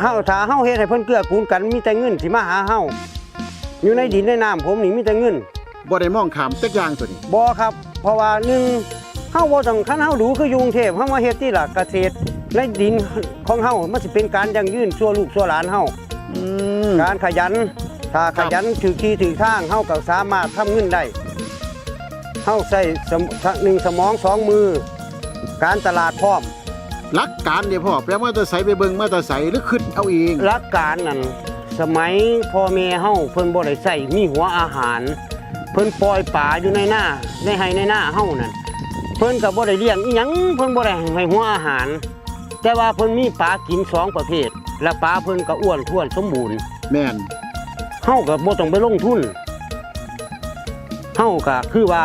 เฮาถ้าเฮาเฮ็ดให้เพิ่นเกื้อกูลกันมีแต่เงินสิมาหาเฮาอยู่ในดินในน้ำผมนี่มีแต่เงินบ่ได้มองขามจักอย่างตัวนี้บ่ครับ เพราะว่าหนึ่งเฮาบ่ต้องคันเฮาดูคืออยู่กรุงเทพเฮามาเฮ็ดที่ล่ะเกษตรในดินของเฮามันสิเป็นการยั่งยืนชั่วลูกชั่วหลานเฮาอืมการขยัน ถ้าขยันถือที่ถือทางเฮาก็สามารถทำเงินได้เฮาใส่สมหนึ่งสมองสองมือ การตลาดพร้อม หลักการเดี๋ยวพ่อแปลว่าจะใส่ไปเบิ่งมาแตะใส่หรือขึ้นเอาเองหลักการนั้นสมัยพ่อแม่เฮาเพิ่นบ่ได้ใส่มีหัวอาหาร เพิ่นปล่อยป่าอยู่ในหน้าในไห้ในหน้าเฮานั่นเพิ่นก็บ่ได้เลี้ยงอีหยังเพิ่นบ่ได้ให้หัวอาหาร แต่ว่าเพิ่นมีปลากินสองประเภท และปลาเพิ่นก็อ้วนท้วนสมบูรณ์แม่นเฮาก็บ่ต้องไปลงทุนเฮาก็คือว่า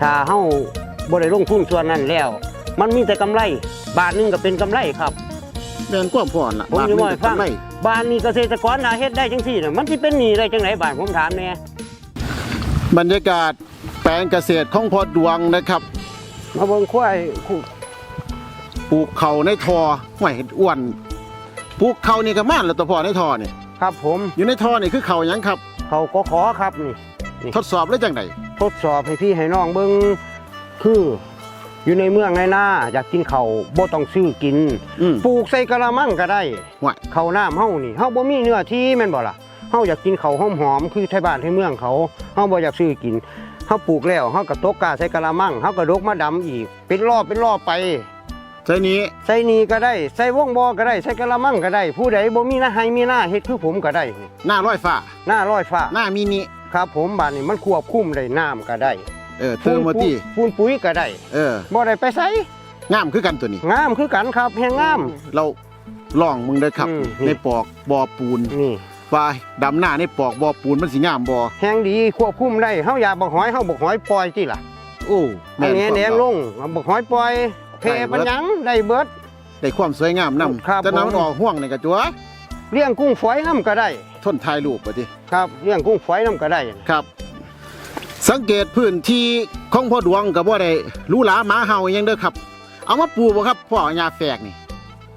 ถ้าเฮาบ่ได้ลงทุนส่วนนั้นแล้ว มันมีแต่กำไร บาทหนึงก็เป็นกำไรครับแม่นความพ่อน่ะผมบาทจะหนึบอกงให้ก็ฟังทำไรบ้านนี้เกษตรกรน่าเฮ็ดได้จังซี่น่ะมันสิเป็นหนี้ได้จังไดบ้านผมถามแหน่บรรยากาศแปลงเกษตรของพ่อดวงนะครับ มาเบิ่งควายคู่ ปลูกเขาในทอห้วยเห็ดอ้วนปลูกเขานี่ก็ม่านแล้วตัวพ่อในทอนี่ครับผมอยู่ในทอนี่คือเขาหยังครับ เขาก็ขอครับนี่ ทดสอบแล้วจังไดทดสอบให้พี่ให้น้องเบิ่งคือ อยู่ในเมืองในนาอยากกินข้าวบ่ต้องซื้อกินอืม ปลูกใส่กะละมังก็ได้ว่ะข้าวน้ำเฮานี่เฮาบ่มีเนื้อที่แม่นบ่ล่ะเฮาอยากกินข้าวหอมๆคือไทบ้านไทเมืองเขาเฮาบ่อยากซื้อกินเฮาปลูกแล้วเฮาก็ตกกาใส่กะละมังเฮาก็ดกมาดำอีก เป็นรอบเป็นรอบไป ใช่นี้ใส่นี่ก็ได้ใส่วงบ่อก็ได้ใส่กะละมังก็ได้ ผู้ใดบ่มีหน้าให้มีหน้าเฮ็ดคือผมก็ได้นี่หน้าร้อยฟ้าหน้าร้อยฟ้า หน้ามินิ ครับผมบ้านนี้มันควบคุมได้น้ำก็ได้ เออเติมมาที่ปูนปุ๋ยก็ได้เออบ่ได้ไปใส่งามคือกันตัวนี้ งามคือกันครับแฮงงาม เราลองมึงได้อครับอืมในปอกบ่อปูนนี่ว่าดำหน้าในปอกบ่อปูนมันสิงามบ่แฮงดีควบคุมได้เฮาอยากบักหอยเฮาบักหอยปล่อยติล่ะโอ้อันนี้ความแดงลงเอาบักหอยปล่อยเพได้เบิปัดญญังได้เบิดได้ความสวยงามนํครับจะนำผมออกห่วงนี่ก็จัวเลี้ยงกุ้งฝอยน้ำก็ได้ทนถ่ายรูปบ่ติครับเลี้ยงกุ้งฝอยน้ำก็ได้ครับ สังเกตพื้นที่ของพ่อดวงก็บ่ได้หรูหราหมาเห่าอหยังเด้อครับ เอามาปลูกบ่ครับพ่อยาแฝกนี่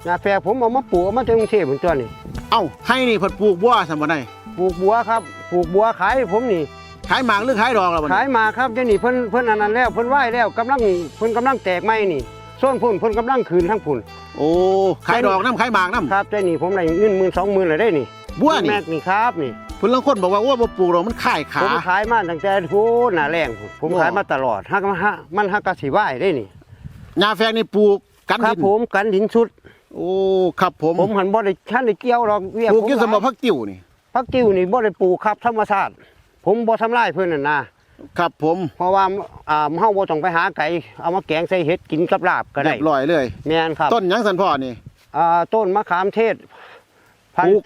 ยาแฝกผมเอามาปลูกเอามาจากกรุงเทพพุ่นตัวนี่เอ้าให้นี่เพิ่นปลูกบัวซั่นบ่ได้ปลูกบัวครับปลูกบัวขายให้ผมนี่ขายหมากหรือขายดอกล่ะบ่ขายมาครับเดี๋ยวนี้เพิ่นเพิ่นอันนั้นแล้วเพิ่นไหว้แล้วกำลังเพิ่นกำลังแตกไม้นี่ส่วนพุ่นเพิ่นกำลังคืนทั้งพุ่น โอ้ขายดอกน้ำขายหมากน้ำครับเดี๋ยวนี้ผมได้เงินหมื่นสองหมื่นเลยได้นี่บัวแม็นี่กนี่ครับนี่ เพิ่นลางคนบอกว่าโอ้บ่ปลูกดอกมันขายขา ผมขายมาตั้งแต่โหหน้าแรงพุ่นผมว้าขายมาตลอดฮักมันฮักมันฮักกะสิไหว้ได้นี่ยาแฝกนี่ปลูกกันครับดินผมกันดินชุด โอ้ครับผมผมหันบ่ได้ท่านได้เกี่ยวหรอกเวียปลูกอยู่ผสมบัติพักติ้วนี่พักกิ้วนี่บ่ได้ปลูกครับธรรมชาติผมบ่ทำลายเพิ่นนั่นนะครับผมเพราะว่าอ่าเฮาบ่ต้องไปหาไก่เอามาแกงใส่เห็ดกินกับลาบก็เรีได้ยบร้อยเลย แม่นครับต้นหยังสันพ่อนี่อ่าต้นมะขามเทศพันปลูก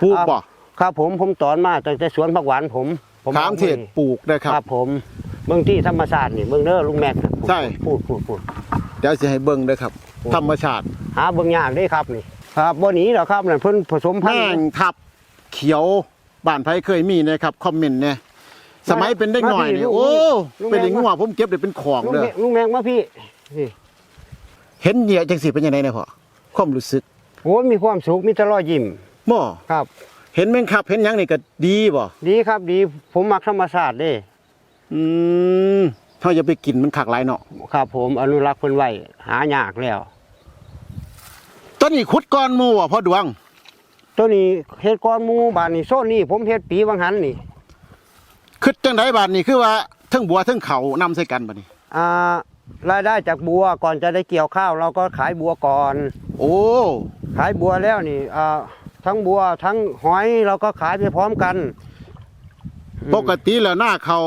ปลูกอ่าบ่ ครับผมผมตอนมาตั้งแต่สวนผักหวานผมผมขามเทศปลูกได้คครัรับ บผมเมืองที่ธรรมชาตินี่เมืองเด้อลุงแม็กนะพูดใช่ พูดพูดพูด เดี๋ยวสิให้เบิ่งเด้อครับ โอ้ ธรรมชาติหาเบิ่งยากเด้ครับนี่ ครับบ่หนีหรอกครับนั่นเพิ่นผสมพันแม่ธุ์งทับเขียวบ้านไผเคยมีนะครับคอมเมนต์เนี่ยสมัยเป็นเด็กหน่อยนี่โอ้เป็นเด็กงัวผมเก็บได้เป็นของลุงเด้อแม็กลุงแม็กมาพี่นี่เห็นเหยียจังสิเป็นยังไงเนี่ยพ่อความรู้สึกโอ้ยมีความสุขมีแต่รอยยิ้มบ่ครับ เห็นแมงครับเห็นหยังนี่ก็ดีบ่ดีครับดีผมมักธรรมชาติเด้อืมเฮาอย่าไปกินมันคักหลายเนาะครับ ผมอนุรักษ์เพิ่นไว้หายากแล้วตอนนี้ขุดก้อนหมู่บ่พ่อดวง ตัวนี้เฮ็ดก้อนหมู่บ้านนี่โซนนี่ผมเฮ็ดปีวังหันนี่คิดจังไดบาดนี้คือว่าเทั้งบัวเทั้งเขานำใส่กันบัดนี้ อ่ารายได้จากบัวก่อนจะได้เกี่ยวข้าว เราก็ขายบัวก่อน โอ้ ขายบัวแล้วนี่อ่า ทั้งบัว ทั้งหอยเราก็ขายไปพร้อมกัน ปกติแล้วหน้าเขา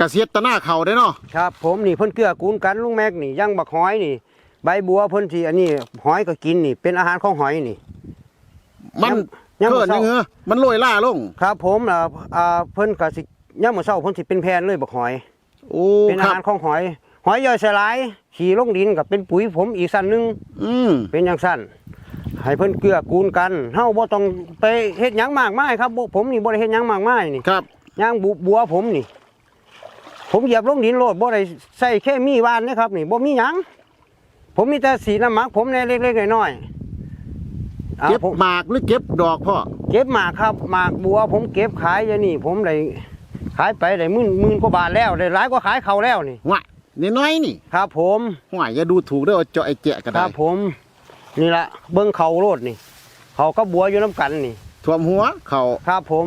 กระเสียดแตหน้าเขาได้เนาะครับ ผมนี่เพิ่นเกื้อกูลกันลุงแม็กนี่ยังบักหอยนี่ ใบบัวเพิ่นที่อันนี้หอยก็กินนี่ เป็นอาหารของหอยนี่ มันยังเกินบ่เศร้ายังเหรอมันโรยล่าลงครับ ผมอ่าอ่าเพิ่นก็สิย่ามมื้อเช้าเพิ่นสิเป็นแพนเลยบักหอยโอ้เป็นอาครับหารของหอย หอยย่อยสลายขี่ลงดินกับเป็นปุ๋ยผมอีกสั้นหนึงอืมเป็นอย่างสั้น ให้เพิ่นเกื้อกูลกันเฮาบ่ต้องไปเฮ็ดหยังมากมายครับบ่ผมนี่บ่ได้เฮ็ดหยังมากมายนี่ครับย่างบุบัวผมนี่ ผมเหยียบลงดินโลดบ่ได้ใส่เคมีหวานนะครับ นี่บ่มีหยังผมมีแต่สีน้ำหมักผมแน่เล็กๆน้อยๆเอาเก็บผมหมากหรือเก็บดอกพ่อเก็บหมากครับหมากบัว ผมเก็บขายอย่างนี้ผมได้ขายไปได้หมื่นหมื่นกว่าบาทแล้วได้หลายกว่าขายเขาแล้วนี่ หวะนี่น้อยนี่ครับผม หวะอย่าดูถูกเด้อว่าเจาะไอ้แจะก็คได้รับผม นี่ละเบิ้งเขาโลดนี่ เขาก็บัวอยู่น้ำกันนี่ท่วมหัวเขาครับผม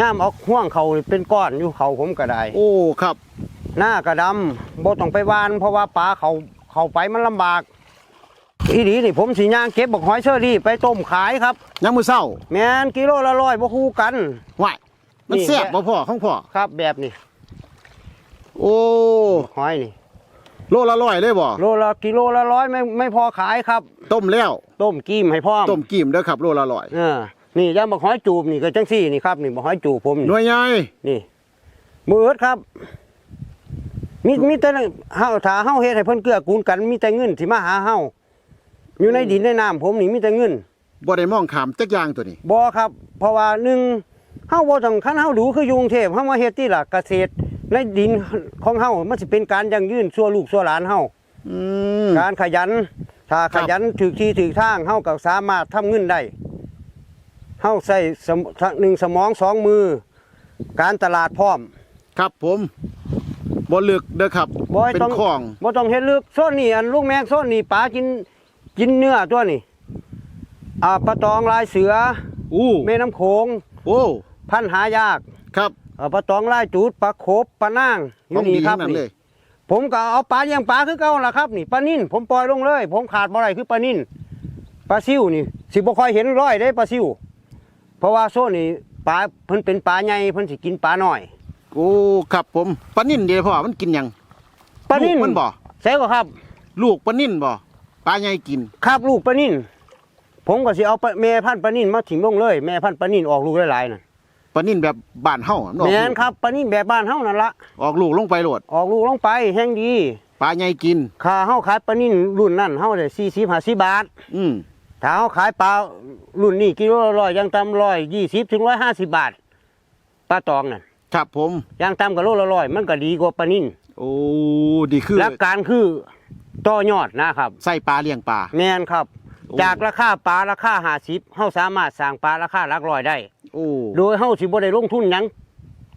ย่ามเอาห่วงเขานี่เป็นก้อนอยู่เขาผมก็ได้โอ้ครับหน้ากระดำบ่ต้องไปวาน เพราะว่าปลาเขาเขาไปมันลำบากอีดีนี่ผมสีย่างเก็บบักหอยเชอรี่ไปต้มขายครับยังมือเศร้าแมนกิโลละร้อยบ่คู่กันหวะมันนี่แซ่บบ่พ่อของพ่อครับแบบนี้โอ้หอยนี่ โลละร้อยเลยบ่โลละกิโลละร้อยไม่ไม่พอขายครับ ต้มแล้วต้มกีมให้พร้อมต้มกิ่มเด้อครับโลละร้อยเออนี่ย่างบักหอยจูบนี่ก็จังซี่นี่ครับนี่บักหอยจูบผมหนี่น่วยใหญ่นี่มือเอิดครับ มีมีแต่เฮาถ้าเฮาเฮ็ดให้เพิ่นเกื้อกูลกันมีแต่เงินที่มาหาเฮาอยู่ในดินในน้ำผมนี่มีแต่เงินบ่ได้มองขามจักอย่างตัวนี้บ่ครับ เพราะว่าหนึ่งเฮาบ่ต้องคันเฮาดูคืออยู่กรุงเทพเฮามาเฮ็ดที่ล่ะเกษตร ในดินของเฮามันสิเป็นการยั่งยืนชั่วลูกชั่วหลานเฮาอืม การขยัน ถ้าคขรับยันถึกที่ถึกทางเฮาก็สามารถทำเงินได้เฮาใส่สมหนึ่งสมองสองมือ การตลาดพร้อม ครับผมบ่ลึกเด้อครับ บ่ให้เป็นต้อง ของ บ่ต้องเฮ็ดลึกโซนนี่อันลูกแมงโซนนี่ปลากินกินเนื้อตัวนี่อ่าปลาตองลายเสืออู้ แม่น้ำโขงโอ้ พันธุ์หายาก ครับ เอ่อปลาตองลายจูดปลาโขบปลานางอขอยู่งนี่ดีครับทั้งนั้นนี่เลยผมก็เอาปลาเลี้ยงปลาคือเก่าล่ะครับ นี่ปลานิ่นผมปล่อยลงเลย ผมขาดบ่ได้คือปลานิ่นปลาซิวนี่ สิบ่ค่อยเห็นร้อยได้ปลาซิวเพราะว่าโซนนี่ปลาเพิ่นเป็นปลาใหญ่เพิ่นสิกินปลาน้อยโอ้ครับผมปลานิ่นเด้อพ่อมันกินหยังปลานิ่นลูกมันบ่ใช่ก็ครับ ลูกปลานิ่นบ่ปลาใหญ่กิน ครับลูกปลานิ่นผมก็สิเอาปลาแม่พันธุ์ปลานิ่นมาถิ่มลงเลย แม่พันธุ์ปลานิ่นออกลูกหลายๆน่ะ ปลานิ่นแบบบ้านเฮามันออกแม่นลูกครับปลานิ่นแบบบ้านเฮานั่นละออกลูกลงไปโหลดออกลูกลงไปแห้งดีปลาใหญ่กินค่าเฮาขายปลานิ่นรุ่นนั้นเฮาได้40 50บาท อืมถ้าเฮาขายปลารุ่นนี้กิโลละร้อยยังต่ำร้อยยี่สิบถึงร้อยห้าสิบบาทปลาตองน่ะครับผมยังต่ำกับโลละร้อยมันก็ดีกว่าปลานิ่นโอ้ดีคือหลักการคือต่อยอดนะครับใส่ปลาเลี้ยงปลาแม่นครับโอ้จากราคาปลาราคาห้าสิบเฮาสามารถสร้างปลาราคาหลักร้อยได้ โอ้โดยเฮาสิบ่ได้ลงทุนหยัง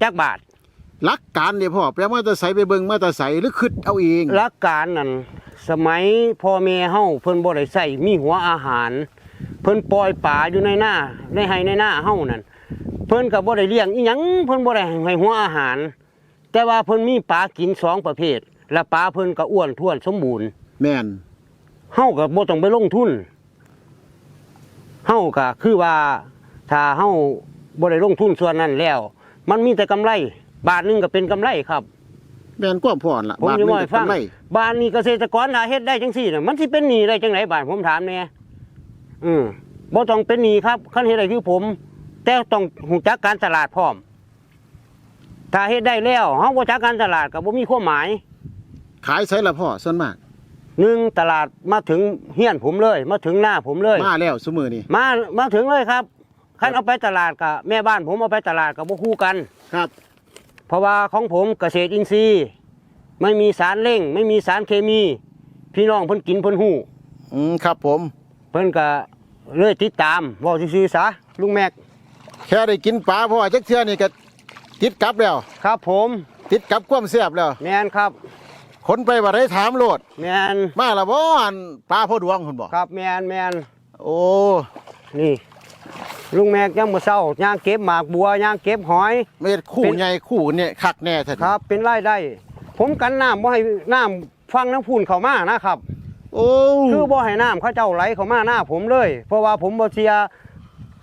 จักบาทหลักการเนี่ยพ่อแปลว่าจะใส่ไปเบิ่งมาแตะใส่หรือคิดเอาเองหลักการนั่นสมัยพ่อแม่เฮาเพิ่นบ่ได้ใส่มีหัวอาหาร เพิ่นปล่อยปลาอยู่ในหน้าในไห้ในหน้าเฮานั่นเพิ่นก็บ่ได้เลี้ยงอีหยังเพิ่นบ่ได้ให้หัวอาหาร แต่ว่าเพิ่นมีปลากินสองประเภท และปลาเพิ่นก็อ้วนท้วนสมบูรณ์แม่นเฮาก็บ่ต้องไปลงทุนเฮาก็คือว่า ถ้าเฮาบ่ได้ลงทุนส่วนนั้นแล้ว มันมีแต่กำไร บาทหนึงก็เป็นกำไรครับ แม่นความพ่อล่ะผมบาทจะหนึบอกงให้ก็ฟังกำไรบ้านนี้เกษตรกรถ้าเฮ็ดได้จังซี่น่ะมันสิเป็นหนี้ได้จังไหนบ้านผมถามแน่อืมบ่ต้องเป็นหนี้ครับคันเฮ็ดได้คือผม แต่ต้องหูจักการตลาดพร้อม ถ้าเฮ็ดได้แล้วเฮาบ่จักการตลาดก็บ่มีความหมาย ขายใส่ละพ่อส่วนมาก หนึ่งตลาดมาถึงเฮียนผมเลย มาถึงหน้าผมเลย มาแล้วซุมื้อนี้มามาถึงเลยครับ คันเอาไปตลาดกับแม่บ้านผมเอาไปตลาดกับบ่คู่กัน ครับ เพราะว่าของผมเกษตรอินทรีย์ ไม่มีสารเร่ง ไม่มีสารเคมี พี่น้องเพิ่นกินเพิ่นฮู้อืมครับผม เพิ่นก็เลยติดตามเว้าซื่อๆซะลุงแม็ก แค่ได้กินปลาพ่อจักเทื่อนี่ก็ติดกลับแล้ว ครับผมติดกับความแซ่บแล้วแมนครับคนไปบ่ได้ถามโลด แมนมาละบ่อันปลาพ่อดวงคุณบอกครับแมนแมนโอ้นี่ ลุงแม็กยังบ่เศร้าย่างเก็บหมากบัวย่างเก็บหอย เม็ดคู่เป็นใหญ่คู่เนี่ยคักแน่แท้ครับ เป็นรายได้ ผมกันน้ำบ่ให้น้ำฟังน้ำพูนเข้ามานะครับ โอ้คือบ่ให้น้ำเข้าเจ้าไหลเข้ามาหน้าผมเลย เพราะว่าผมบ่เสีย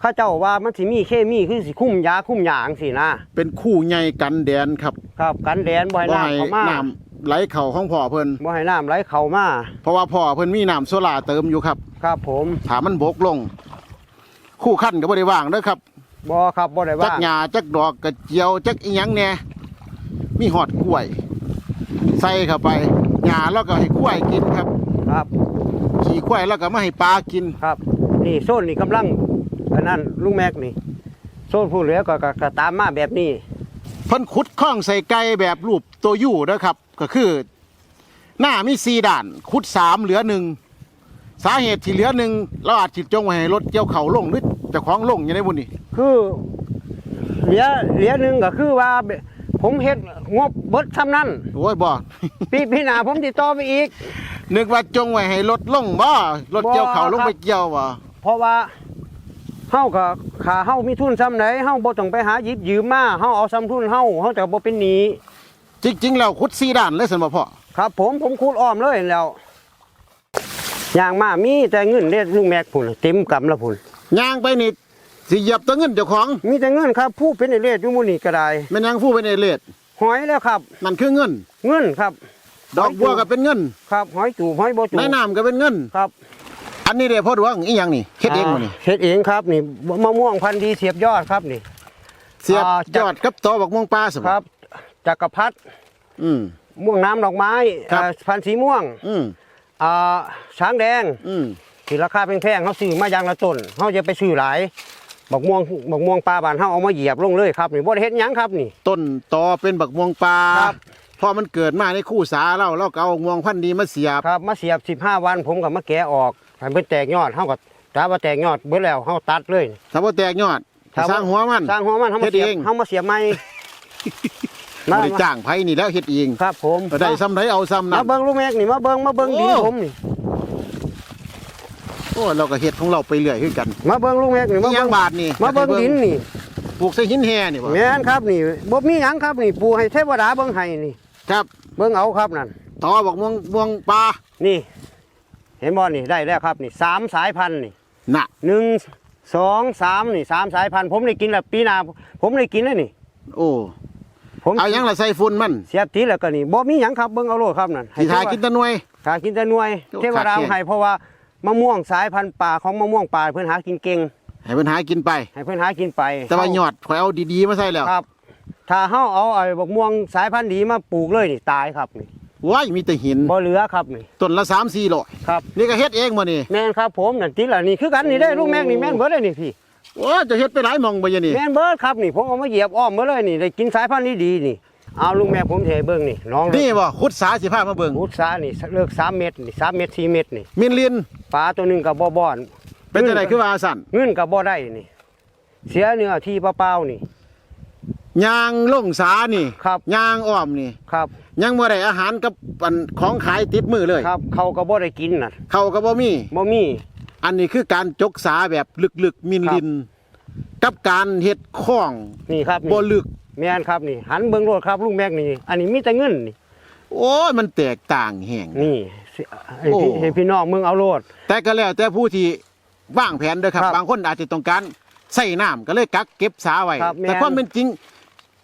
เข้าเจ้าว่ามันสิมีเคมีคือสิคุ้มยาคุ้มหยาจังสินะเป็นคู่ใหญ่กันแดนครับครับ กันแดนบ่ให้บ่ให้น้ำเข้ามาน้ำไหลเข่าของพ่อเพิ่นบ่ให้น้ำไหลเข้ามาเพราะว่าพ่อเพิ่นมีน้ำโซล่าร์เติมอยู่ครับ ครับผมถามมันบกลง คู่ขั้นก็บ่ได้ว่างเด้อครับบ่ครับบ่ได้จัว่ากหญ้าจักดอกกระเจียวจักอีหยังแหน่มีหอดกล้วย ใส่เข้าไปหญ้าแล้วก็ให้กล้วยกินครับ ครับขี่กล้วยแล้วก็มาให้ปลากิน ครับ นี่โซนนี่กำลังอันนั้นลุงแม็กนี่โซนผู้เหลือก็ก็ก็ตามมาแบบนี้ เพิ่นขุดคล้องใส่ไก่แบบรูปตัวยู่นะครับ ก็คือ หน้ามีสี่ด่านขุดสามเหลือหนึ่ง สาเหตุที่เหลือหนึ่งเราอาจจิตจงไว้ให้รถเกี่ยวเข่าลงหรือเจะคล้าของลงอย่างไรบุญนี่คือเหลือเหลือหนึงก็คือว่า ผมเฮ็ดงบเบิดซ้ำนั้นโอ้ยบ่ ปีพี่หน้าผมติดต่อไปอีก นึกว่าจงไว้ให้รถลงบ่รถเกี่ยวเข่าลงไปเกี่ยวบ่เพราะว่าเฮาก็ขาเฮามีทุนซ้ำไหนเฮาบ่ต้องไปหาหยิบยืมมาเฮาเอาซ้ำทุนเฮาเฮาจะบ่เป็นหนี้จริงๆแล้วขุดซีด้านเลยสันบ่พ่อครับ ผมผมคูดอ้อมเลยแล้วอ ย่างมามีแต่เงินเด้ลุงแม็กพุ่นเต็มกำละพุ่นย่างไปนี่สิเหยียบแตัวเงินเจ้าของมีแต่เงินครับ ผู้เป็นไอเลดอยู่หมู่นี่ก็ได้แม่นยังผู้เป็นเอเลดหอยแล้วครับ นั่นคือเงิน เงินครับ ดอกบัวก็เป็นเงิน ครับหอยจูบหอยบ่จูบในน้ำก็เป็นเงิน ครับอันนี้เด้พ่อดวงอีหยังนี่เฮ็ดเองบ่นี่าเฮ็ดเองครับนี่มะม่วงพันธุ์ดีเสียบยอดครับนี่ เสียบอ่ายอดกับตอบักม่วงปลาสิครับจักรพรรดิอืม ม่วงน้ำดอกไม้ครับ เอ่อพันธุ์สีม่วง อืม อ่าช้างแดงอืมที่ราคาแพงๆเขาซื้อมาอย่างละต้นเขาจะไปซื้อหลายบักม่วงบักม่วงปลาบานเขาเอามาเหยียบลงเลยครับนี่บ่ได้เฮ็ดหยังครับนี่ ต้นตอเป็นบักม่วงปลาครับ พอมันเกิดมาในคู่สาเราเราก็เอาม่วงพันธุ์ดีมาเสียบ ครับมาเสียบ 15 วันผมก็มาแกะออกให้เพิ่นแตกยอดเฮาก็ถ้าว่าแตกยอดเบิดแล้วเฮาตัดเลย ถ้าบ่แตกยอดครับ สร้างหัวมัน สร้างหัวมันเฮามาเฮ็ดเสียบเองเฮามาเสียบใหม่ บ่ได้จ้างไผนี่แล้วเฮ็ดเองครับผมได้ซ้ำไดเอาซ้ำมานั้นเบิ่งลูกแม็กนี่มาเบิ่งมาเบิ่งดินโอ้ผมนี่โอ้เราก็เฮ็ดของเราไปเรื่อยคือกัน มาเบิ่งลูกแม็กนี่มีมาหยัเบิ่งงบาทนี่มาเบิ่งดินนี่ปลูกใส่หินแห่นี่บ่แม่นครับนี่บ่มีหยังครับนี่ปูให้เทวดาเบิ่งให้นี่ ครับเบิ่งเอาครับนั่นตอบักม่วงม่วงปลานี่ เห็นบ่นี่ได้แล้วครับนี่สามสายพันธุ์นี่น่ะหนึ่งสองสามนี่สามสายพันธุ์ผมได้กินแล้วปีหน้าผมได้กินแล้วนี่ โอ้ ผมเอาหยังละใส่ฝุ่นมันเสียบทีแล้วก็นี่บ่มีหยังครับเบิ่งเอาโลดครับนั่นสิทากินแตะหน่วย หากินแต่หน่วยโอ้เทวดาขาดแคลนให้เพราะว่ามะม่วงสายพันธุ์ป่าของมะม่วงป่าเพิ่นหากินเก่งให้เพิ่นหากินไป ให้เพิ่นหากินไปแต่ว่ายอดข่อยเอาดีๆมาใส่แล้วครับ ถ้าเฮาเอาไอ้บักม่วงสายพันธุ์ดีมาปลูกเลยนี่ตายครับนี่ว้ายมีแต่หินบ่เหลือครับนี่ต้นละ3 4โลอยครับ นี่ก็เฮ็ดเองบ่นี่แม่นครับผมนั่นติล่ะนี่คือกันนี่ได้ลูกแม่งนี่แม่นเบิดเลยนี่พี่ โอ้จะเฮ็ดไปหลายหม่องบ่ยะนี่แม่นเบิดครับนี่ผมเอามาเหยียบอ้อมเบิดเลยนี่ได้กินสายพันธุ์นี้ดีนี่ เอาลุงแม่ผมสิให้เบิ่งนี่น้องนี่บ่ขุดสาสิพามาเบิ่งพุทธานี่เลิก3เม็ดนี่3เม็ด4เม็ดนี่มินลินปลาตัวหนึงก็บ่บ่อนเป็นจังไดคือว่าสั่นเงินก็บ่ได้นี่ เสียเนื้อที่เปล่าๆนี่ยางลงสานี่ครับยางอ้อมนี่ครับยังบ่ได้อาหารกับอันของขายติดมือเลยครับเขาก็บ่ได้กินน่ะเขาก็บ่มีบ่มี อันนี้คือการจกสาแบบลึกๆมินลิน กับการเฮ็ดข้องนี่ครับบ่นี่ลึก แม่นครับนี่ หันเบิ่งโลดครับลุงแม็กนี่ อันนี้มีแต่เงินนี่โอ้ยมันแตกต่างแห่ง นี่สิให้โอ้พี่ให้พี่น้องมึงเอาโลด แต่ก็แล้วแต่ผู้ที่วางแผนเด้อครับ ครับบางคนอาจจะต้องการใส่น้ำก็เลยกักเก็บสาไว้ ครับแม่นแต่ความเป็นจริง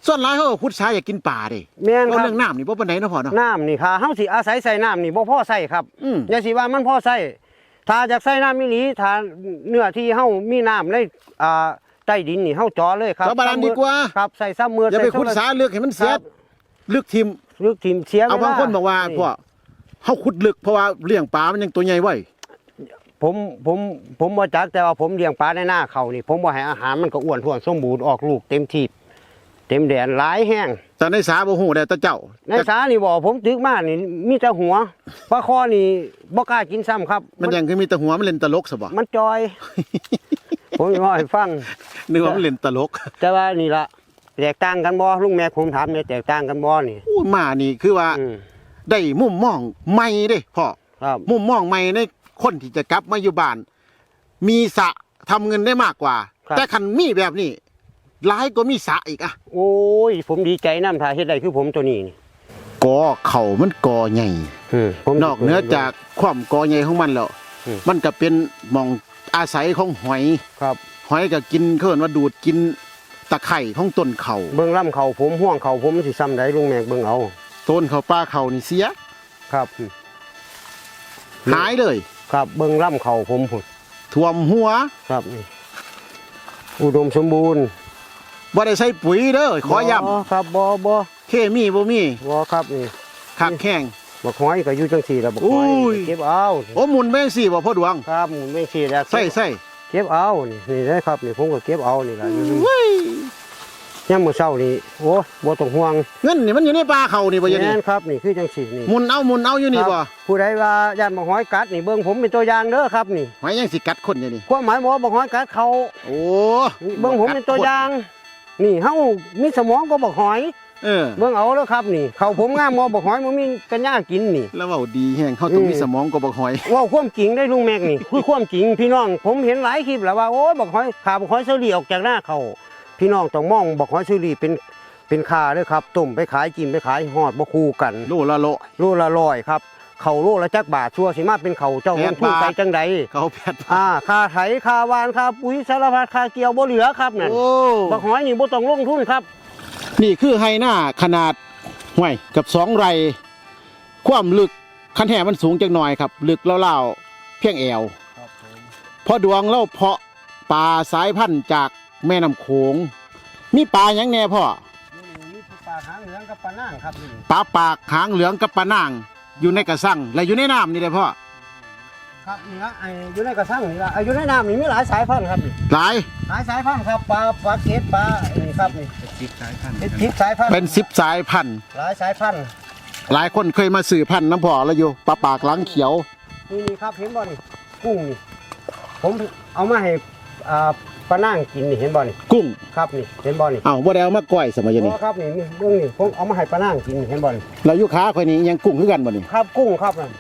ส่วนหลายเขาก็ขุดสาอยากกินปลาเด้แม่นเอาครับ เรื่องน้ำนี่บ่ปานใดเนาะพ่อเนาะ น้ำนี่ค่ะเฮาสิอาศัยใส่น้ำนี่บ่พอใส่ครับอืม อย่าสิว่ามันพอใส่ ถ้าอยากใส่น้ำมีหลีถ้าเนื้อที่เฮามีน้ำในอ่าใต้ดินนี่เฮาเจ่อเลยครับเจาะบาดาลดีกว่า ครับใส่ซ้ำมืออย่าไปใส่ขุดสาลึกให้มันเสียครับลึกทิมลึกทิ่มเสียเอาบางคนบอกว่าพ่อเฮาขุดลึกเพราะว่าเลี้ยงปลามันยังตัวใหญ่ไว้ผมผมผมบ่จักแต่ว่าผมเลี้ยงปลาในหน้าเขานี่ ผมบ่ให้อาหารมันก็อ้วนท้วนสมบูรณ์ออกลูกเต็มที่ เต็มแดนหลายแห้งแต่ในสาบ่ฮู้แต่แต่เจ้าในสานี่บ่ผมตึกมานี่มีแต่หัวปลาคอนี่บ่กล้ากินซ้ำครับ มันยังคือมีแต่หัวมันเล่นตลกซะบ่มันจอย ผมจะบอกให้ฟังนึกว่ามันเล่นตลก แต่ว่านี่ละแตกต่างกันบ่ลุงแม่ผมถามเนี่ยแตกต่างกันบ่นี่อู้มานี่คือว่าอืม ได้มุมมองใหม่เด้พ่อครับ มุมมองใหม่ในคนที่จะกลับมาอยู่บ้าน มีสระทำเงินได้มากกว่าแต่คันมีแบบนี้ หลายก็มีสระอีกอะโอ้ย ผมดีใจน้ำถ้าเฮ็ดได้คือผมตัวนี้นี่กอเข่ามันกอใหญ่ อืมผมนอกเหนือจากความกอใหญ่ของมันแล้วอืมมันก็เป็นหมองอาศัยของหอย ครับ หอยก็กินเขาเอิ้นว่าดูดกินตะไคร่ของต้นเขาเบิ่งลำเขาผมห่วงเขาผมมันสิซ้ำใดลุงแม่เบิ่งเอา ต้นเขาป้าเขานี่เสียครับ หายเลยครับเบิ่งลำเขาผมพุ่นท่วมหัว ครับนี่อุดมสมบูรณ์ บ่ได้ใส่ปุ๋ยเด้อขอย้บ่ครับบ่บ่ำเคมีบ่มีบ่ครับนี่คักแข้งบักหอยก็อยู่จังซี่ล่ะบักหอยอุ้ยเก็บเอาโอ้หมุนแม่งสิบ่พ่อดวงครับหมุนไม่สิแล้วใส่ใส่เก็บเอานี่นี่นะครับนี่ผมก็เก็บเอานี่ล่ะอยู่นี่เว้ยยามมื้อเช้านี่โอ้บ่ต้องห่วงเงินนี่มันอยู่ในป่าเขานี่บ่อยังนี่แม่นครับนี่คือจังซี่นี่หมุนเอาหมุนเอาอยู่นี่คบ่รับผู้ใดว่าย่านบ่หอยกัดนี่เบิ่งผมเป็นตัวอย่างเด้อครับนี่หอยยังสิกัดคนอยู่นี่ความหมายหมอบ่หอยกัดเขาโอ้เบิ่งผมเป็นตัวอย่าง นี่เฮามีสมองก็บ่หอยเออเบิ่งเอาแล้วครับนี่ เขาผมงามหมอบ่หอยบ่มีปัญญากินนี่ แล้วเว้าดีแฮงเขาต้องอืมมีสมองกว่าบักหอย เว่าความจริงได้ลุงแม็กนี่ คือความจริงพี่น้องผมเห็นหลายคลิปแล้วว่าโอ้ยบอกหอยขาบอกหอยเชอรี่ออกจากหน้าเขาพี่น้องต้องมองบอกหอยเชอรี่เป็นเป็นคาเด้อครับต้มไปขายกินไปขายหอดบ่คู่กัน โลละโลโลละร้อยครับ เขาโลละจักบาทชัวร์สิมาเป็นเขาเจ้าลงทุนไปจังใดเขาแพทย์อ่าค่าไถค่าวานค่าปุ๋ยสารพัดค่าเกี่ยวบ่เหลือครับนั่นโอ้บอกหอยนี่บ่ต้องลงทุนครับ นี่คือไฮหน้าขนาดห่วยกับสองไร ความลึกคันแห่มันสูงจังหน่อยครับ ลึกเล่าๆเพียงแอวพอดวงเล่าเพาะปลาสายพันธุ์จากแม่น้ำโขงมีปลาหยังแน่พ่อมีปลาหางเหลืองกับปลานางครับนี่ปลาปากหางเหลืองกับปลานาง อยู่ในกระสังและอยู่ในน้ำนี่เลยพ่อครับนี่ละไอ้อยู่ในกระชังนี่ละไอ้อยู่ในน้ำนี่มีหลายสายพันธุ์ครับนี่หลายหลายสายพันธุ์ครับปลาปลาเกตปลานี่ครับนี่สิบสายพันธุ์เป็นทิพสายพันธุ์เป็นสิบสายพันธุ์หลายสายพันธุ์หลายคนเคยมาสื่อพันธุ์น้ำพ่อแล้วอยู่ปลาปากหลังเขียวนี่นี่ครับเห็นบ่นี่กุ้งนี่ผมเอามาให้อ่า ปลานั่งกินนี่เห็นบ่นี่กุ้ง ครับนี่เห็นบ่นี่เอ้าบ่ได้เอามาก้อยสมัยนี้ อ๋อครับนี่นี่เรื่องนี่ผมเอามาให้ปลานั่งกินนี่เห็นบ่นี่เราอยู่ค้าคนนี้ยังกุ้งคือกันบ่นี่ครับกุ้งครับนั่น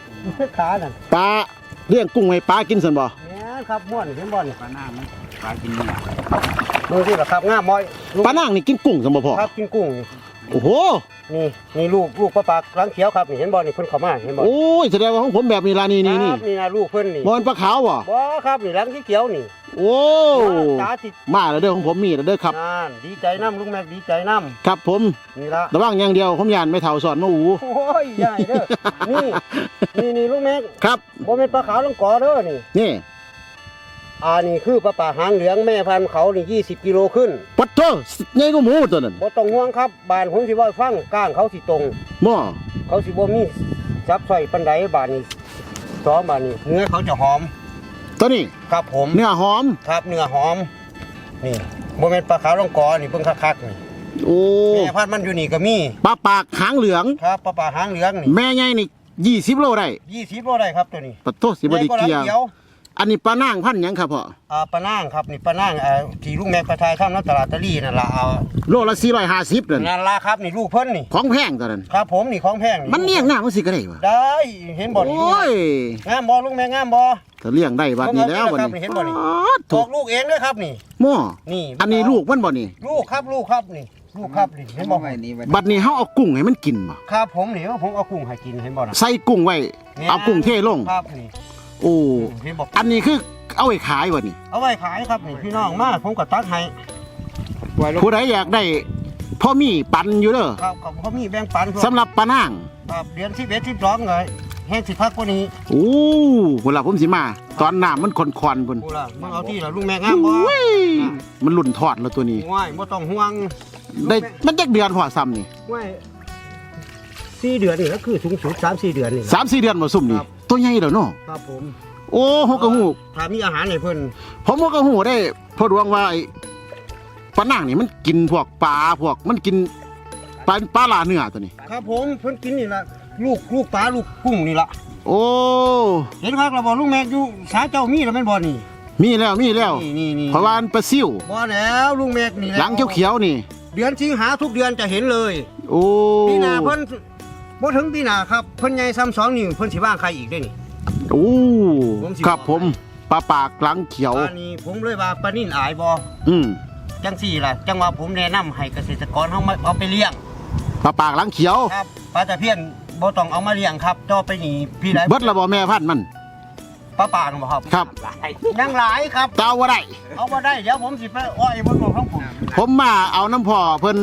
ขานั่นปลาเลี้ยงกุ้งให้ปลากินสันบ่แม่นครับม่วนเห็นบ่นี่ปลาหน้ามันปลากินเนื้อดูสิล่ะครับงามม้อยลูกปลานางนี่กินกุ้งสันบ่พ่อครับกินกุ้งนี่โอ้โห นี่นี่ลูกลูกปลาปากหลังเขียวครับนี่เห็นบ่นี่เพิ่นเข้ามาเห็นบ่โอ้ยแสดงว่าของผมแบบนี้ล่ะนี่นี่นี่ครับนี่นะลูกเพิ่นนี่บ่มันปลาขาวบ่บ่ครับนี่หลังเขียวๆนี่ โอ้จ้าติดมาแล้วเด้อของผมมีแล้วเด้อครับนั่นดีใจน้ำลุงแม็กดีใจน้ครับผมำนี่ละระวังอย่างเดียวผมยานไม่เท่าสอนมาอูโอ้ยใหญ่เด้อนี่นี่นี่ลุงแม็กครับบ่เป็นปลาขาวลงกอเด้อนี่นี่อ่านี่คือปลาป่าหางเหลืองแม่พันธุ์เขานี่20กิโลขึ้นปัดโตใหญ่กว่าหมูตัวนั้นบ่ต้องห่วงครับบ้านผมสิว่าให้ฟังก้างเขาสิตรงหม้อเขาสิบ่มีซับใส่ปานใดบ้านนี้สองบ้านนี้เนื้อเขาจะหอม ตัวนี้ครับผมเนื้อหอมครับเนื้อหอม นี่บ่แม่นปลาขาวลงกอนี่เบิ่งคักๆนี่โอ้แม่พันธุ์มันอยู่นี่ก็มีปลาปากหางเหลืองครับปลาป่าหางเหลืองนี่แม่ใหญ่นี่20โลได้20โลได้ครับตัวนี้ปัดโตสิบ่ได้ใหญ่ว่าหลังเกี่ยวเขียว อันนี้ปลานางพันธุ์หยังครับพ่ออ่าปลานั่งครับนี่ปลานั่งอ่าที่ลุงแม็กประทายทำน้ำตลาดตะลี่นั่นละเอาโลละ450นั่นนั่นละครับนี่ลูกเพิ่นนี่ ของแพงตัวนั้น ครับผมนี่ของแพงมันเลี้ยงหน้ามันสิก็ได้วะได้เห็นบ่นี่โอ้ยงามบ่ลุงแม่งามบ่ถ้าเลี้ยงได้บัดนี้แล้วบัดครับนี่นี้เห็นบ่นี่อ๋ออถูอกกลูกเองเด้อครับนี่ หม้อนี่อันนี้ลูกมันบ่นี่ ลูกครับลูกครับนี่ ลูกครับนี่เห็นบ่ไว้นี่ไว้บัดนี้เฮาเอากุ้งให้มันกินบ่ครับผมนี่ผมเอากุ้งให้กินเห็นบ่น่ะ ใส่กุ้งไว้นี่ยเอากุ้งเทลง ครับนี่ โอ้เห็นบ่อันนี้คือเอาไว้ขายบ่นี่เอาไว้ขายครับนี่พี่น้องมาผมก็ตัดให้ไว้ลงผู้ใดอยากได้พ่อมีปันอยู่เด้อครับเขาเขามีแบ่งปันสำหรับปลานางครับเดือน11 12เลยแห้งสิพักกว่านี้โอ้พุ่นล่ะผมสิมา ตอนน้ำมันคอนๆพุ่นกูล่ะมึงเอาที่ละลุงแม่งามบ่โอ้ยมันหลุ่นทอดแล้วตัวนี้ ง่ายบ่ต้องห่วงได้มันจักเดือนพอซ้ำนี่ง่ายสี่เดือนนี่ก็คือสูงสุดสามสี่เดือนนี่สามสี่เดือนบ่ซุ่มนี่ครับ ตัวใหญ่แล้วเนาะครับผม โอ้ฮกกะฮูกถ้ามีอาหารให้เพิ่นผมฮกกะฮูได้เพอดวงว่าไอ้ปลานางนี่มันกินพวกปลาพวกมันกินปลาปลาลาเนื้อตัวนี้ ครับผมเพิ่นกินนี่ละลูกลูกปลาลูกกุ้งนี่ละโอ้เห็นครับเราบอกลุงแม็กอยู่สาเจ้ามีแล้วแม่นบ่นี่มีแล้วมีแล้วนี่นี่นี่เพราะว่ามันปลาซิ่วบ่แล้วลุงแม็กนี่แวหลังเขียวๆนี่ เดือนสิงหาทุกเดือนจะเห็นเลย โอ้ปีหน้าเพิ่น บ่ถึงปีหน้าครับเพิ่นใหญ่ซ้ำสองนิ้วเพิ่นสิว่างใครอีกได้นี่ โอ้ผมสิครับบอกผมปลาปากหลังเขียวอันนี้ผมเลยว่าปลานิ่นอายบ่อืมจังสี่ล่ะ จังว่าผมแนะนำให้เกษตรกรเฮามาเอาไปเลี้ยงปลาปากหลังเขียว ครับปลาตะเพียนบ่ต้องเอามาเลี้ยงครับต่อไปนี่พี่ได้เบิดระบอแม่พันธุ์มัน ปลาป่าหนูบ่ครับครับ ยังหลายครับ เจ้าว่าได้ เอามาได้เดี๋ยวผมสิไปอ้อยบนของผมผมมาเอาน้ำพ่อเพิ่น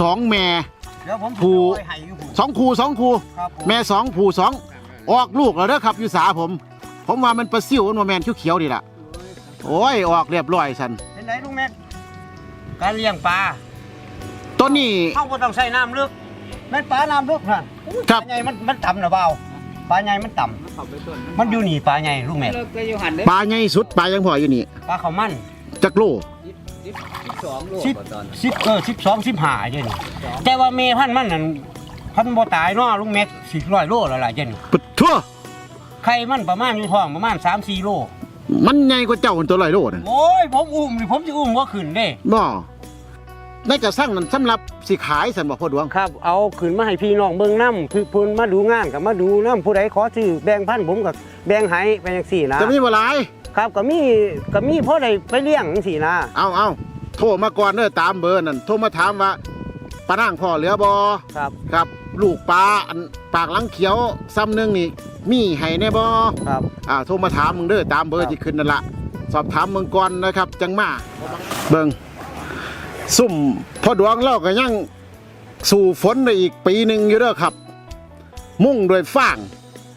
สองแม่เดี๋ยวผมสิผู้ไปอ้อยให้อยู่ผมสองคูสองคู ครับผมแม่สองผูสองออกลูกแล้วเด้อครับอยู่สาผม ผมว่ามันปลาซิ่วมันบ่แมนเขียวๆนี่ล่ะโอ้ยออกเรียบร้อยสันเป็นไหนลุงแม็กการเลี้ยงปลาตัวนี้เฮาบ่ต้องใส่น้ำลึกแม่นปลาน้ำลึกนั่นครับ ปลาใหญ่มันมันต่ำนะเบาปลาใหญ่มันต่ำเข้าไปต้นมันอยู่นี่ปลาใหญ่ลุงแม็กเลิกก็อยู่หันเด้ปลาใหญ่สุดปลายังพออยู่นี่ปลาข้าวมันจักโล สิบสิบสองโลสิบกว่าตอนสิบเออสิบสองสิบห้าเดี๋ยวนี้แต่ว่าเมพันธุ์มันนั่นพันธุ์บ่ตายเนาะลุงเม็ดสิร้อยโลแล้วล่ะเดี๋ยวนี้ปุดทั่วไข่มันประมาณอยู่ท้องประมาณสามสี่โลมันใหญ่กว่าเจ้าคนตัวลอยโลนั่นโอ้ยผมอุ้มนี่ผมจะอุ้มว่าขึ้นเด้ บ่ในกระสั่งนั้นสำหรับสิขายสันบ่พ่อดวง ครับเอาขึ้นมาให้พี่น้องเบิ่งน้ำคือเพิ่นมาดูงานกับมาดูน้ำผู้ใดขอซื้อแบ่งพันธุ์ผมกับแบ่งให้ไปจังซี่นะ จะมีบ่หลาย ครับก็มีก็มีพ่อได้ไปเลี้ยงจังซี่นะเอาเอาโทรมาก่อนเด้อตามเบอร์นั่นโทรมาถามว่าปลานั่งพ่อเหลือบ่ครับครับ ลูกปลาอันปากหลังเขียวซ้ำหนึงนี่มีให้แน่บ่ครับ อ่าโทรมาถามมึงเด้อตามเบอครัร์บที่ขึ้นนั่นละสอบถามมึงก่อนนะครับ จังมาเบิ่งซุ่มพ่อดวงเล่าก็ยังสู่ฝนได้อีกปีหนึ่งอยู่เด้อครับ มุ่งโดวยฟาง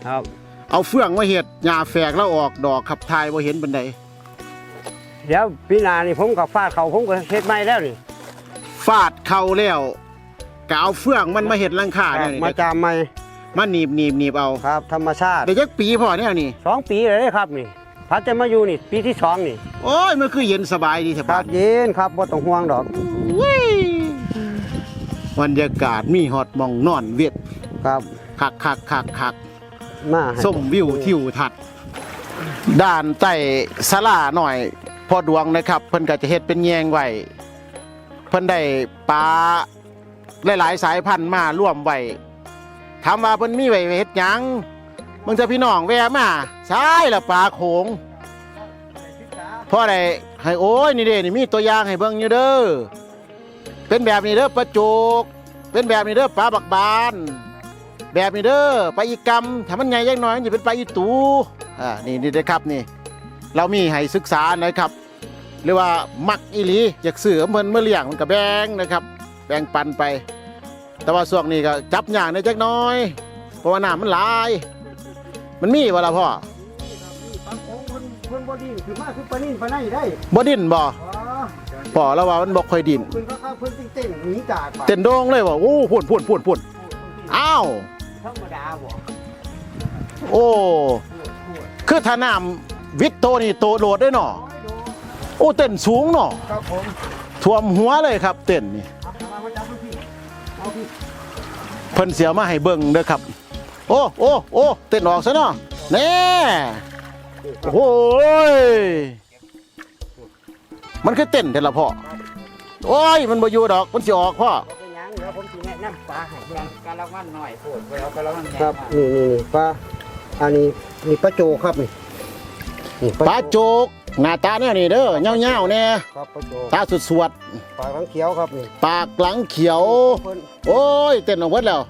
ครับ เอาเฟื่องมาเห็ดหญ้าแฝกแล้วออกดอกขับทายว่าเห็นบันไดเดี๋ยวพี่นานี่ผมกับฟาดเขาผมก็เฮ็ดใหม่แล้วนี่ฟาดเข่าแล้วก็เอาเฟื่องมันมาเห็ดหลังคาคเนี่รับยมาจามใหม่มาหนีบหนีบหนีบเอาครับ ธรรมชาติเดี๋ยวจักปีพอเนี่ยนี่สองปีเลยครับนี่พัดจะมาอยู่นี่ปีที่สองนี่โอ้ยมันคือเย็นสบายดีสคบารัยบเย็นครับบ่ต้องห่วงดอกบรรยากาศมีฮอตหมองนอนเวียดครับคักคักคักคัก มาให้ส้มวิวทิวทัศน์ด้านใต้ศาลาหน่อย พอดวงนะครับ เพิ่นก็จะเฮ็ดเป็นแยงไว้เพิ่นได้ปลาหลายๆสายพันธุ์มาร่วมไว้ถามว่าเพิ่นมีไว้เฮ็ดหยังมึงจะพี่น้องแวะมาใช่ละปลาโขงพ่อได้ให้โอ้ยนี่เด้นี่มีตัวอย่างให้เบิ่งอยู่เด้อเป็นแบบนี้เด้อปลาโจก เป็นแบบนี้เด้อปลาบักบาน แบบนี้เด้อปลาอีกำถ้ามันใหญ่ยังน้อยมันจะเป็นปลาอีตูอ่านี่นี่นะครับนี่ เรามีให้ศึกษานะครับ หรือว่ามักอีหลีอยากซื้อเพิ่นเมื่อเลี้ยงมันก็แบ่งนะครับ แบ่งปันไป แต่ว่าช่วงนี้ก็จับอย่างในจักหน้อย เพราะว่าน้ำมันหลาย มันมีเวลาพ่อปลาโขงเพิ่นเพิ่นบ่ดิ้นคือมาคือปลานิ่นปลาไหนได้บ่ดิ้นบ่อ๋อพ่อแล้วว่ามันบ่ค่อยดิ้นเพิ่นก็เข้าเพิ่นเต้นๆหนีจากไปเต้นโด่งเลยบ่โอ้พุ่นพุ่นพุ่นพุ่นอ้าว ธรรมดาบ่โอ้ คือถ้าน้ำวิทย์โตนี่โตโดดได้เนาะโอ้เต้นสูงเนาะครับผมท่วมหัวเลยครับ เต้นนี่เอามามาจับพี่เอาพี่เพิ่นเสียมาให้เบิ่งเด้อครับ โอ้โอ้โอ้เต้นออกซะเนาะแน่โอ้โหยมันคือเต้นแต่ละพ่อโอ้ยมันบ่อยู่ดอกมันสิออกพ่อบ่เป็นหยังเดี๋ยวผมสิแนะนำปลาให้เบิ่งกะละวันหน่อยโพดไปเอากะละวันใหญ่ครับมานี่นี่นี่ปลาอันนี้นี่ปลาโจครับนี่นี่ปลาโจกหน้าตาเนี่ยนี่เด้อเงาๆแน่ครับปลาโจตาสุดสวดปลาทั้งเขียวครับนี่ปากหลังเขียว เพิ่นโอ้ยเต้นออกเบิดแล้ว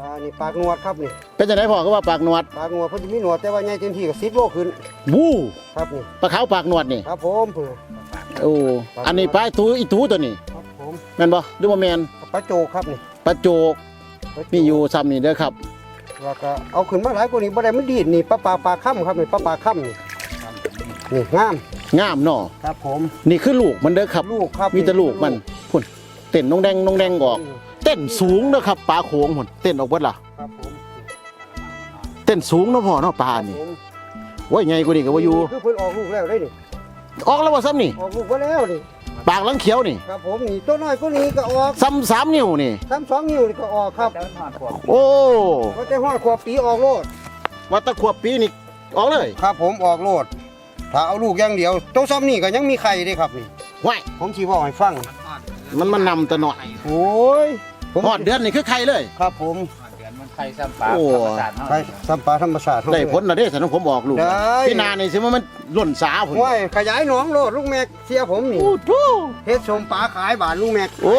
อ่านี่ปากหนวดครับนี่เป็นจังไดพ่อก็ว่าปากหนวดปากหนวดเพิ่นจะมีหนวดแต่ว่าใหญ่เต็มที่ก็10โลขึ้นวู้ครับนี่ปลาขาวปากหนวดนี่ครับผมเพิ่นโอ้อันนี้ปลาตูอีตูตัวนี้ครับผมแม่นบ่หรือบ่แม่นปลาโจครับนี่ ปลาโจกปลาโจมีอยู่ซ้ำนี่เด้อครับแล้วก็เอาขึ้นมาหลายกว่านี้บ่ได้มันดีดนี่ปลาปลาปลาค่ำครับนี่ปลาปลาค่ำนี่นี่งามงามเนาะครับ ผมนี่คือลูกมันเด้อครับ ลูกครับมีแต่ลูกมันพุ่นเต้นนองแดงนองแดงออก เต้นสูงเด้อครับปลาโขงพุ่นเต้นออกเบิดล่ะครับผมเต้นสูงเนาะพ่อเนาะปลานี่ผมว่าไงกูนี่ก็ว่าอยู่คือเพิ่นออกลูกแล้วได้นี่ออกแล้วว่าซ้ำนี่ออกลูกมาแล้วนี่ ปากหลังเขียวนี่ครับผมนี่ตัวน้อยก็นี้ก็ออกซ้ำสามนิ้วนี่ทั้งสองนิ้วนี่ก็ออกครับเดินหอดพวกโอ้ก็จะห้อยขวบปีออกโลดวัดตะขวบปีนี่ออกเลย ครับผมออกโลด ถ้าเอาลูกอย่างเดียวตัวซ้ำนี่ก็ยังมีไข่เด้ครับนี่ว้ายผมชี้บอกให้ฟัง มันมันนำแตะหน่อยโอ้ยผมหอดเดือนนี่คือใครเลย ครับผมเดือนมัน ไข่ซ้ำปลาโอ้ธรรมชาติเนาะไปสัมปลาธรรมชาติเฮาได้ผลนะเด้สันผมออกลูกได้พี่นานี่สิว่ามันหล่นสาผมโอ้ยขยายหนองโลดลูกแม็กเสียผมนี่โอ้โหเฮ็ดชมปลาขายบาทลูกแม็กโอ้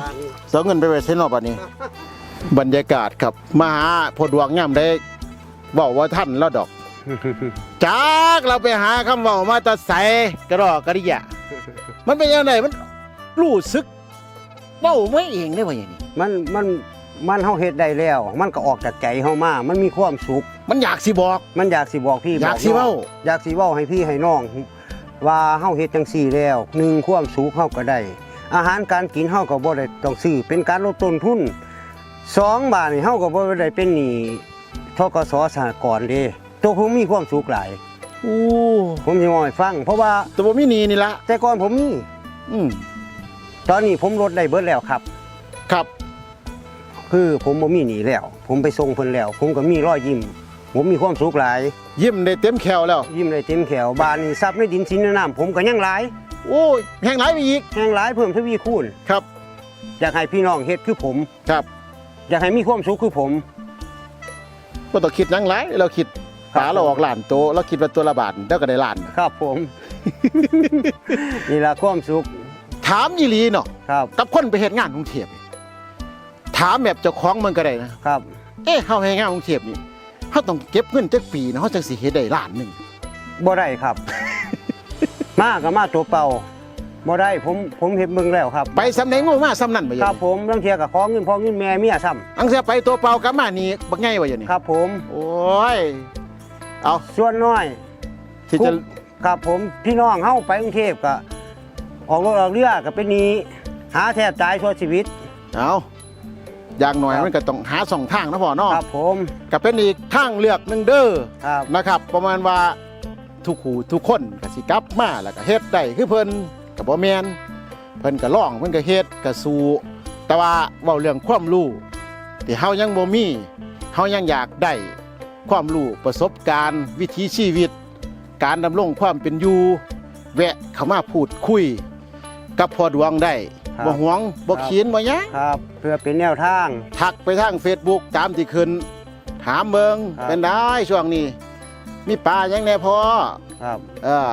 บาทนี่เสียเงินไปไว้เส้นนอกบัดนี้ บรรยากาศครับมาหาพอดวงย่ำได้บอกว่าท่านแล้วดอก จากเราไปหาคำเว่ามาแตะใสกระรอกกระดิยะมันเป็นยังไงมันรู้สึกเบ้าไม่เองได้ว่าอย่างนี้มันมัน มันเฮาเฮ็ดได้แล้ว มันก็ออกจากใจเฮามา มันมีความสุข มันอยากสิบอก มันอยากสิบอกพี่อยากบสิเว้าน้องอยากสิเว้าให้พี่ให้น้อง ว่าเฮาเฮ็ดจังซี่แล้วหนึ่งความสุขเฮาก็ได้ อาหารการกินเฮาก็บ่ได้ต้องซื้อเป็นการลดต้นทุนสองบาทนี่เฮาก็บ่ได้เป็นหนี้ทกสสหกรณ์เด้ตัวผมมีความสุขหลายโอ้ผมสิเว้าให้ฟัง เพราะว่าแต่บ่มีหนีนี่ละแต่ก่อนผมมีอืมตอนนี้ผมลดได้เบิดแล้วครับ ครับ คือผมบ่มีหนีแล้ว ผมไปส่งเพิ่นแล้ว ผมก็มีรอยยิ้ม ผมมีความสุขหลาย ยิ้มได้เต็มแขวแล้ว ยิ้มได้เต็มแขวบานนี้ทรัพย์ในดินสินในน้ำผมก็ยังหลายโอ้ยแห้งหลายไปอีกแห่งหลายเพิ่มทวีคูณครับ อยากให้พี่น้องเฮ็ดคือผมครับ อยากให้มีความสุขคือผมบ่ต้องคิดหยังหลายเราคิดครับหาเราออกล้านโตเราคิดว่าตัวละบาทแล้วก็ได้ล้าน ครับผม นี่ละความสุขถามอีหลีเนาะครับ กับคนไปเฮ็ดงานกรุงเทพนี่ถามแบบเจ้าของมันก็ได้นะครับ เอ๊ะเฮาเฮ็ดงานกรุงเทพนี่เฮาต้องเก็บเงินจักปีนะเฮาจังสิเฮ็ดได้ล้านหนึงบ่ได้ครับ มาก็มาตัวเป่าบ่ได้ผมผมเฮ็ดเบิ่งแล้วครับ ไปสำไหนงูมาสำนั่นบ่อคย่ารับงผมบางเทียก็ขอเงินพ่อเงินแม่เมียซ้ำอังเสียไปตัวเปล่ากลับมานี่บักไงวะอย่างนี้ครับ ผมโอ้ยเอาส่วนน้อยที่จะ ครับผมพี่น้องเฮาไปกรุงเทพก็ออกรถออกเรือก็เป็นหนี้หาแทบตายชั่วชีวิต เอา อย่างหน่อยครับ มันก็ต้องหาสองทางนะพ่อเนาะครับผมก็เป็นอีกทางเลือกหนึ่งเด้อครับ นะครับ ประมาณว่าทุกหูทุกคนก็สิกลับมาแล้วก็เฮ็ดได้คือเพิ่นก็บ่แม่นเพิ่นก็ร้องเพิ่นก็เฮ็ดก็สู้แต่ว่าเว้าเรื่องความรู้ที่เฮายังบ่มีเฮายังอยากได้ความรู้ประสบการณ์ วิถีชีวิต การดำรงความเป็นอยู่ แวะเข้ามาพูดคุย กับพ่อดวงได้ บ่หวงบ่ขีนบ่หยังครับ เพื่อเป็นแนวทาง ทักไปทาง Facebook ตามที่ขึ้น ถามเบิงครับ เป็นได้ช่วงนี้ มีปลายังแน่พอครับเออ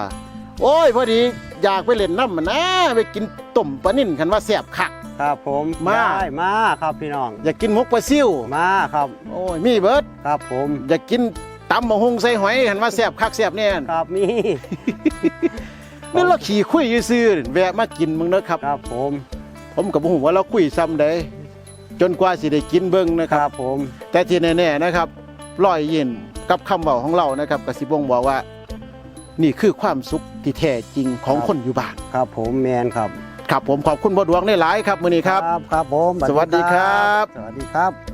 โอ้ยพอดีอยากไปเล่นน้ำมันนะไปกินต้มปลานิ่นคันว่าแซ่บคัก ครับผมมา ได้มาครับพี่น้อง อยากกินหมกปลาซิ่วมาครับโอ้ยมีเบิด ครับผมอยากกินตำมะฮุงใส่หอยคันว่าแซ่บคักแซ่บเนี่ยครับมี นี่เราขี่คุยซื่อๆแวะมากินมึงเนอะครับ ครับผม ผมกับผมว่าเราคุยซ้ำใดจนกว่าสิได้กินเบิ่งนะคครับรับ ผม แต่ที่แน่ๆนะครับรอยยิ้มกับคำเบาของเรานะครับกสิบงบอกว่า นี่คือความสุขที่แท้จริงของคนอยู่บ้าน ครับ ผมแมนครับ ครับผมขอบคุณพ่อดวงได้หลายครับมือนี้ครับ ครับผม สวัสดีครับ สวัสดีครับ